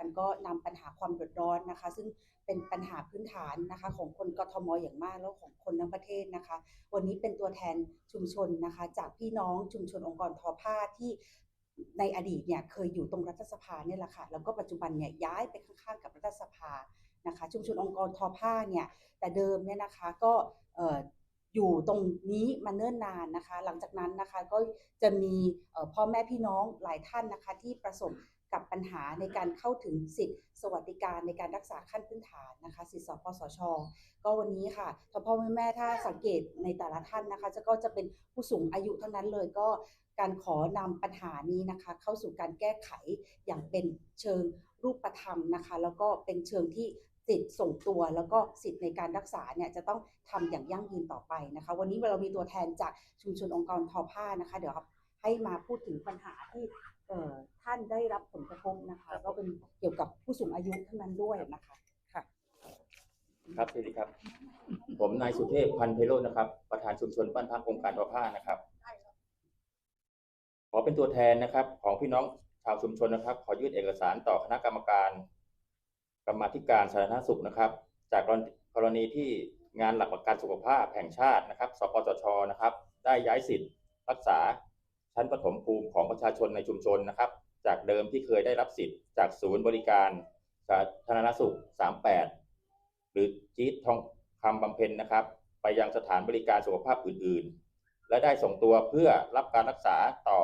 กันก็นำปัญหาความเดือดร้อนนะคะ ซึ่งเป็นปัญหาพื้นฐานนะคะ ของคนกทมอย่างมากแล้วของคนทั้งประเทศนะคะ วันนี้เป็นตัวแทนชุมชนนะคะ จากพี่น้องชุมชนองค์กรทอผ้าที่ในอดีตเนี่ยเคยอยู่ตรงรัฐสภาเนี่ยแหละค่ะแล้วก็ปัจจุบันเนี่ยย้ายไปข้างๆ กับรัฐสภานะคะชุมชนองค์กรทอผ้าเนี่ยแต่เดิมเนี่ยนะคะก็เอ่อยู่ตรงนี้มาเนิ่นนานนะคะ หลังจากนั้นนะคะก็จะมีพ่อแม่พี่น้องหลายท่านนะคะที่ประสบ กับปัญหาในการเข้าถึงสิทธิสวัสดิการในการรักษาขั้นพื้นฐานนะคะ สิทธิสปสช ก็วันนี้ค่ะถ้าพ่อแม่แม่ถ้าสังเกตในแต่ละท่านนะคะ จะก็จะเป็นผู้สูงอายุทั้งนั้นเลยก็การขอนำปัญหานี้นะคะ เข้าสู่การแก้ไขอย่างเป็นเชิงรูปธรรมนะคะ แล้วก็เป็นเชิงที่สิทธิ์ส่งตัวแล้วก็สิทธิ์ในการรักษาเนี่ยจะต้องทำอย่างยั่งยืนต่อไปนะคะ วันนี้เรามีตัวแทนจากชุมชนองค์กรทอผ้านะคะ เดี๋ยวครับให้มาพูดถึงปัญหาที่ ท่านได้รับผลกระทบนะคะก็เป็นเกี่ยวกับผู้สูงอายุทั้งนั้นด้วยนะคะค่ะ ครับสวัสดีครับ ผมนายสุเทพพันธ์ไพโรจน์นะครับ ประธานชุมชนบ้านพักองค์การทอผ้านะครับขอเป็นตัวแทนนะครับ ของพี่น้องชาวชุมชนนะครับ ขอยื่นเอกสารต่อคณะกรรมการกรรมาธิการสาธารณสุขนะครับ จากกรณีกรณีที่งานหลักประกันสุขภาพแห่งชาตินะครับ สปสชนะครับ ได้ย้ายสิทธิ์รักษา ชั้นปฐมภูมิของประชาชนในชุมชนนะครับ จากเดิมที่เคยได้รับสิทธิ์จากศูนย์บริการสาธารณสุข 38 หรือจี๊ดทองคำบำเพ็ญนะครับ ไปยังสถานบริการสุขภาพอื่น ๆ และได้ส่งตัวเพื่อรับการรักษาต่อ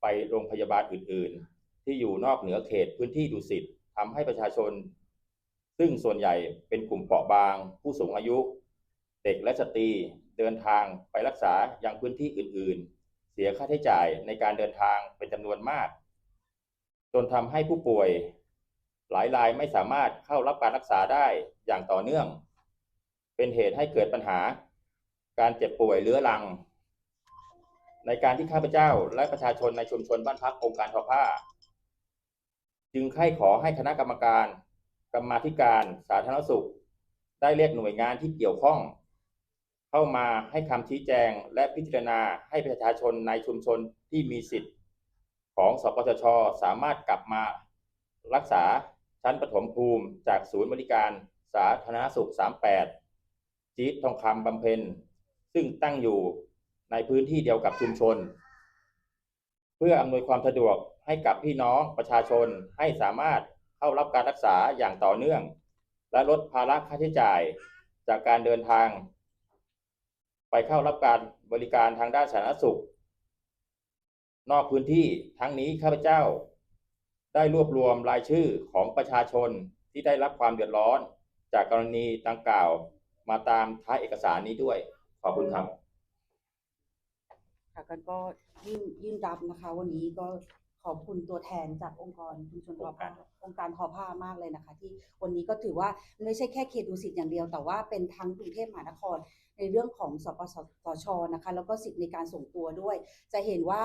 ไปโรงพยาบาลอื่น ๆ ที่อยู่นอกเหนือเขตพื้นที่ดุสิตทำให้ประชาชน ซึ่งส่วนใหญ่เป็นกลุ่มเปราะบาง ผู้สูงอายุ เด็กและสตรีเดินทางไปรักษายังพื้นที่อื่น ๆ เสียค่าใช้จ่ายในการเดินทางเป็นจำนวนมาก จนทำให้ผู้ป่วย หลายรายไม่สามารถเข้ารับการรักษาได้อย่างต่อเนื่อง เป็นเหตุให้เกิดปัญหา การเจ็บป่วยเรื้อรัง ในการที่ข้าพเจ้าและประชาชนในชุมชนบ้านพักองค์การทอผ้า จึงใคร่ขอให้คณะกรรมการ กรรมาธิการสาธารณสุข ได้เรียกหน่วยงานที่เกี่ยวข้อง เข้ามาให้คำชี้แจงและพิจารณาให้ประชาชนในชุมชนที่มีสิทธิ์ ของสปสช สามารถกลับมารักษาชั้นปฐมภูมิจากศูนย์บริการสาธารณสุข 38 จี๊ดทองคำบำเพ็ญ ซึ่งตั้งอยู่ในพื้นที่เดียวกับชุมชน เพื่ออำนวยความสะดวกให้กับพี่น้องประชาชนให้สามารถเข้ารับการรักษาอย่างต่อเนื่อง และลดภาระค่าใช้จ่าย จากการเดินทาง ไปเข้ารับการบริการทางด้านสาธารณสุข นอกพื้นที่ทั้งนี้ข้าพเจ้า ได้รวบรวมรายชื่อของประชาชนที่ได้รับความเดือดร้อน จากกรณีดังกล่าวมาตามท้ายเอกสารนี้ด้วย ขอบคุณครับ ค่ะกันก็ยื่นยื่นรับนะคะ วันนี้ก็ ขอบคุณตัวแทนจากองค์กรชุมชนทอผ้าองค์การทอผ้ามากเลยนะคะ ที่วันนี้ก็ถือว่าไม่ใช่แค่เขตดุสิตอย่างเดียว แต่ว่าเป็นทั้งกรุงเทพมหานคร ในเรื่องของสปสชนะคะ แล้วก็สิทธิ์ในการส่งตัวด้วย จะเห็นว่า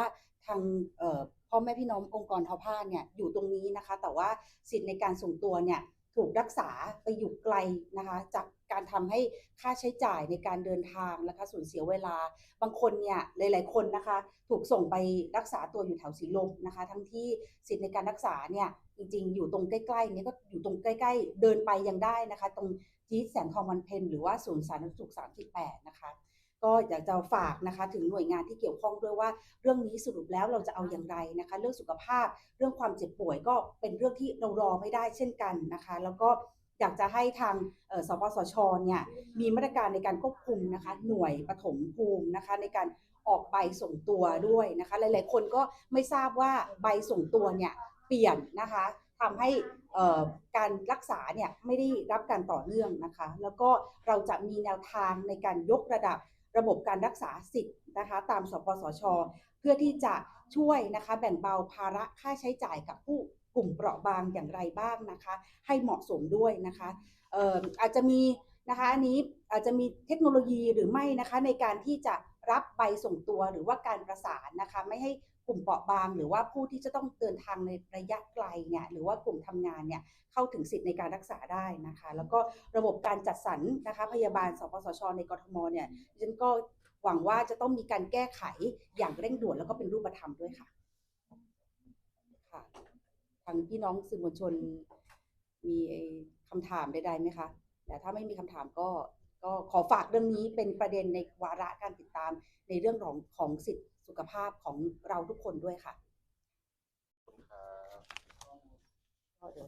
ทางเอ่อพ่อแม่พี่น้ององค์กรทอผ้าเนี่ยอยู่ตรงนี้นะคะ แต่ว่าสิทธิ์ในการส่งตัวเนี่ย ถูกรักษาไปอยู่ไกลนะคะ จากการทำให้ค่าใช้จ่ายในการเดินทางนะคะสูญเสียเวลา บางคนเนี่ยหลาย ๆ คนนะคะ ถูกส่งไปรักษาตัวอยู่แถวสีลมนะคะ ทั้งที่สิทธิ์ในการรักษาเนี่ยจริง ๆ อยู่ตรงใกล้ ๆ เนี่ยก็อยู่ตรงใกล้ ๆ เดินไปยังได้นะคะ ตรงจี๊ดแสงทองวันเพ็ญหรือว่าศูนย์สาธารณสุข38 นะคะ ก็อยากจะฝากนะคะถึงหน่วยงานที่เกี่ยวข้องด้วยว่าเรื่องนี้สรุปแล้วเราจะเอาอย่างไรนะคะ เรื่องสุขภาพ เรื่องความเจ็บป่วยก็เป็นเรื่องที่เรารอไม่ได้เช่นกันนะคะ แล้วก็อยากจะให้ทางสปสชเนี่ยมีมาตรการในการควบคุมนะคะหน่วยปฐมภูมินะคะในการออกใบส่งตัวด้วยนะคะ หลาย ๆ คนก็ไม่ทราบว่าใบส่งตัวเนี่ยเปลี่ยนนะคะทำให้การรักษาเนี่ยไม่ได้รับการต่อเนื่องนะคะ แล้วก็เราจะมีแนวทางในการยกระดับ ระบบการรักษาสิทธิ์นะคะ ตามสปสช เพื่อที่จะช่วยนะคะแบ่งเบาภาระค่าใช้จ่ายกับผู้กลุ่มเปราะบางอย่างไรบ้างนะคะ ให้เหมาะสมด้วยนะคะอออาจจะมีนะคะอันนี้อาจจะมีเทคโนโลยีหรือไม่นะคะในการที่จะ รับใบส่งตัวหรือว่าการประสานนะคะไม่ให้กลุ่มเปราะบาง หรือว่าผู้ที่จะต้องเดินทางในระยะไกลเนี่ยหรือว่ากลุ่มทำงานเนี่ยเข้าถึงสิทธิ์ในการรักษาได้นะคะ แล้วก็ระบบการจัดสรรนะคะพยาบาลสปสช ในกรทมเนี่ยฉันก็หวังว่าจะต้องมีการแก้ไขอย่างเร่งด่วนแล้วก็เป็นรูปธรรมด้วยค่ะค่ะทางพี่น้องสื่อมวลชนมีคำถามใดๆไหมคะแต่ถ้าไม่มีคำถามก็ ก็ขอฝากเรื่องนี้เป็นประเด็นในวาระการติดตามในเรื่องของของสิทธิสุขภาพของเราทุกคนด้วยค่ะก็เดี๋ยว